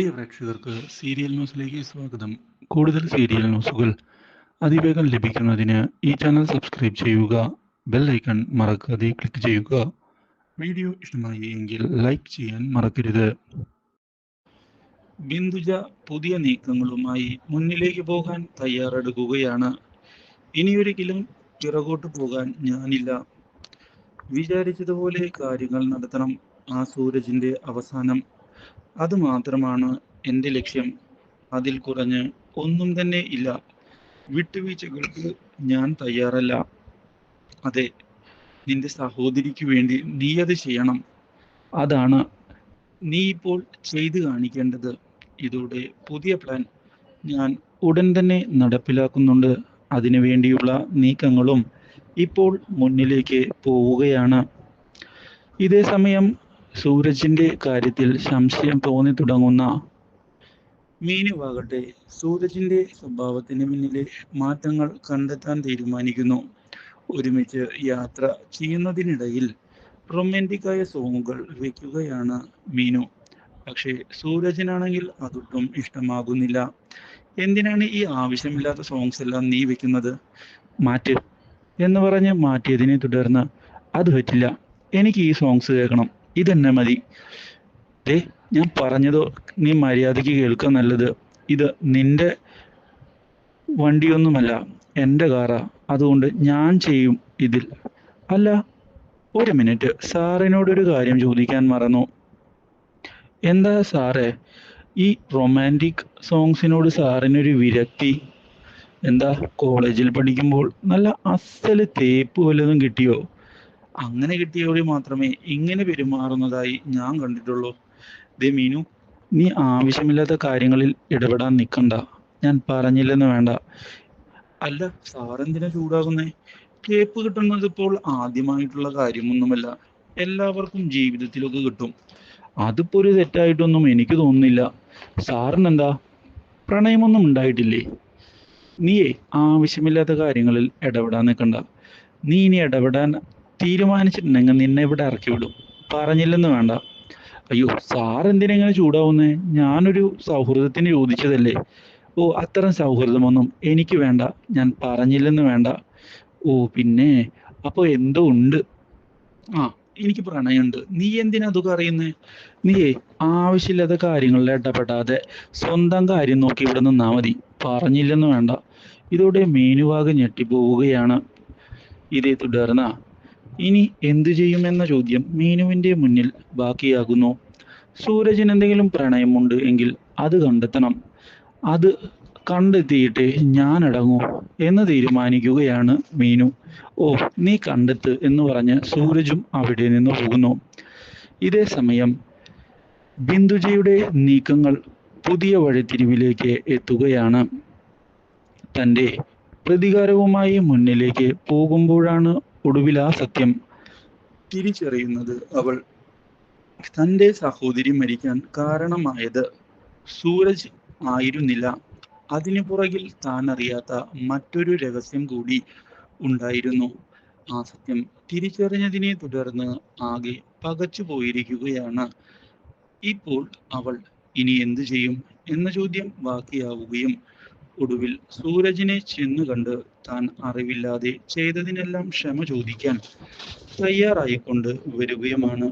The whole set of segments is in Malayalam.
പ്രിയ പ്രേക്ഷകർക്ക് സീരിയൽ ന്യൂസിലേക്ക് സ്വാഗതം. കൂടുതൽ സീരിയൽ ന്യൂസുകൾ അതിവേഗം ലഭിക്കുന്നതിന് ഈ ചാനൽ സബ്സ്ക്രൈബ് ചെയ്യുക ബെൽ ഐക്കൺ മറക്കാതെ ക്ലിക്ക് ചെയ്യുക. വീഡിയോ ഇഷ്ടമായി എങ്കിൽ ലൈക്ക് ചെയ്യാൻ മറക്കരുത്. ബിന്ദുജ പുതിയ നീക്കങ്ങളുമായി മുന്നിലേക്ക് പോകാൻ തയ്യാറെടുക്കുകയാണ്. ഇനിയൊരിക്കലും പിറകോട്ട് പോകാൻ ഞാനില്ല. വിചാരിച്ചതുപോലെ കാര്യങ്ങൾ നടത്തണം. ആ സൂരജിന്റെ അവസാനം അത് മാത്രമാണ് എന്റെ ലക്ഷ്യം. അതിൽ കുറഞ്ഞ് ഒന്നും തന്നെ ഇല്ല. വിട്ടുവീഴ്ചകൾക്ക് ഞാൻ തയ്യാറല്ല. അതെ നിന്റെ സഹോദരിക്ക് വേണ്ടി നീ അത് ചെയ്യണം. അതാണ് നീ ഇപ്പോൾ ചെയ്തു കാണിക്കേണ്ടത്. ഇതോടെ പുതിയ പ്ലാൻ ഞാൻ ഉടൻ തന്നെ നടപ്പിലാക്കുന്നുണ്ട്. അതിനു വേണ്ടിയുള്ള നീക്കങ്ങളും ഇപ്പോൾ മുന്നിലേക്ക് പോവുകയാണ്. ഇതേ സമയം സൂരജിന്റെ കാര്യത്തിൽ സംശയം തോന്നി തുടങ്ങുന്ന മീനുവാകട്ടെ സൂരജിന്റെ സ്വഭാവത്തിന് പിന്നിലെ മാറ്റങ്ങൾ കണ്ടെത്താൻ തീരുമാനിക്കുന്നു. ഒരുമിച്ച് യാത്ര ചെയ്യുന്നതിനിടയിൽ റൊമാന്റിക്കായ സോങ്ങുകൾ വെക്കുകയാണ് മീനു. പക്ഷേ സൂരജിനാണെങ്കിൽ അതൊട്ടും ഇഷ്ടമാകുന്നില്ല. എന്തിനാണ് ഈ ആവശ്യമില്ലാത്ത സോങ്സ് എല്ലാം നീ വെക്കുന്നത്? മാറ്റ് എന്ന് പറഞ്ഞ് മാറ്റിയതിനെ തുടർന്ന് അത് പറ്റില്ല. എനിക്ക് ഈ സോങ്സ് കേൾക്കണം. ഇതെന്നെ മതി. ദേ ഞാൻ പറഞ്ഞതോ? നീ മര്യാദയ്ക്ക് കേൾക്ക നല്ലത്. ഇത് നിന്റെ വണ്ടിയൊന്നുമല്ല എന്റെ കാറാ. അതുകൊണ്ട് ഞാൻ ചെയ്യും ഇതിൽ. അല്ല ഒരു മിനിറ്റ്. സാറിനോടൊരു കാര്യം ചോദിക്കാൻ മറന്നു. എന്താ സാറേ? ഈ റൊമാന്റിക് സോങ്സിനോട് സാറിനൊരു വിരക്തി. എന്താ കോളേജിൽ പഠിക്കുമ്പോൾ നല്ല അസൽ തേപ്പ് വല്ലതും കിട്ടിയോ? അങ്ങനെ കിട്ടിയവരെ മാത്രമേ ഇങ്ങനെ പെരുമാറുന്നതായി ഞാൻ കണ്ടിട്ടുള്ളൂ. ദേ മീനു നീ ആവശ്യമില്ലാത്ത കാര്യങ്ങളിൽ ഇടപെടാൻ നിൽക്കണ്ട ഞാൻ പറഞ്ഞില്ലെന്ന് വേണ്ട. അല്ല സാറെന്തിനാ ചൂടാകുന്നേ? കേപ്പ് കിട്ടുന്നത് ഇപ്പോൾ ആദ്യമായിട്ടുള്ള കാര്യമൊന്നുമല്ല. എല്ലാവർക്കും ജീവിതത്തിലൊക്കെ കിട്ടും. അതിപ്പോ ഒരു തെറ്റായിട്ടൊന്നും എനിക്ക് തോന്നുന്നില്ല. സാറിനെന്താ? പ്രണയമൊന്നും ഉണ്ടായിട്ടില്ലേ? നീയേ ആവശ്യമില്ലാത്ത കാര്യങ്ങളിൽ ഇടപെടാൻ നിൽക്കണ്ട നീ ഇനി ഇടപെടാൻ തീരുമാനിച്ചിട്ടുണ്ടെങ്കിൽ നിന്നെ ഇവിടെ ഇറക്കി വിടും. പറഞ്ഞില്ലെന്ന് വേണ്ട. അയ്യോ സാർ എന്തിനെങ്ങനെ ചൂടാവുന്നേ? ഞാനൊരു സൗഹൃദത്തിന് ചോദിച്ചതല്ലേ ഓ അത്തരം സൗഹൃദമൊന്നും എനിക്ക് വേണ്ട. ഞാൻ പറഞ്ഞില്ലെന്ന് വേണ്ട. ഓ പിന്നെ അപ്പോൾ എന്തോ ഉണ്ട്. ആ എനിക്ക് പ്രണയമുണ്ട്. നീ എന്തിനാ അതൊക്കെ അറിയുന്നേ നീയേ ആവശ്യമില്ലാത്ത കാര്യങ്ങളിൽ ഇടപെടാതെ സ്വന്തം കാര്യം നോക്കി ഇവിടെ നിന്നാ മതി. പറഞ്ഞില്ലെന്ന് വേണ്ട. ഇതോടെ മീനുവാകെ ഞെട്ടിപ്പോവുകയാണ്. ഇതേ തുടർന്ന് ഇനി എന്തു ചെയ്യുമെന്ന ചോദ്യം മീനുവിന്റെ മുന്നിൽ ബാക്കിയാകുന്നു. സൂരജിന് എന്തെങ്കിലും പ്രണയമുണ്ട് എങ്കിൽ അത് കണ്ടെത്തണം. അത് കണ്ടെത്തിയിട്ട് ഞാൻ അടങ്ങൂ എന്ന് തീരുമാനിക്കുകയാണ് മീനു. ഓ നീ കണ്ടെത്ത് എന്ന് പറഞ്ഞ് സൂരജും അവിടെ നിന്ന് പോകുന്നു. ഇതേ സമയം ബിന്ദുജയുടെ നീക്കങ്ങൾ പുതിയ വഴിത്തിരിവിലേക്ക് എത്തുകയാണ്. തന്റെ പ്രതികാരവുമായി മുന്നിലേക്ക് പോകുമ്പോഴാണ് ഒടുവിൽ ആ സത്യം. തിരിച്ചറിയുന്നത് അവൾ തന്റെ സഹോദരി മരിക്കാൻ കാരണമായത് സൂരജ് ആയിരുന്നില്ല. അതിനു പുറകിൽ താൻ അറിയാത്ത മറ്റൊരു രഹസ്യം കൂടി ഉണ്ടായിരുന്നു. ആ സത്യം തിരിച്ചറിഞ്ഞതിനെ തുടർന്ന് ആകെ പകച്ചു പോയിരിക്കുകയാണ്. ഇപ്പോൾ അവൾ ഇനി എന്തു ചെയ്യും എന്ന ചോദ്യം ബാക്കിയാവുകയും ഒടുവിൽ സൂരജിനെ ചെന്നു കണ്ട് താൻ അറിവില്ലാതെ ചെയ്തതിനെല്ലാം ക്ഷമ ചോദിക്കാൻ തയ്യാറായിക്കൊണ്ട് വരികയുമാണ്.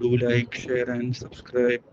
Do like share and subscribe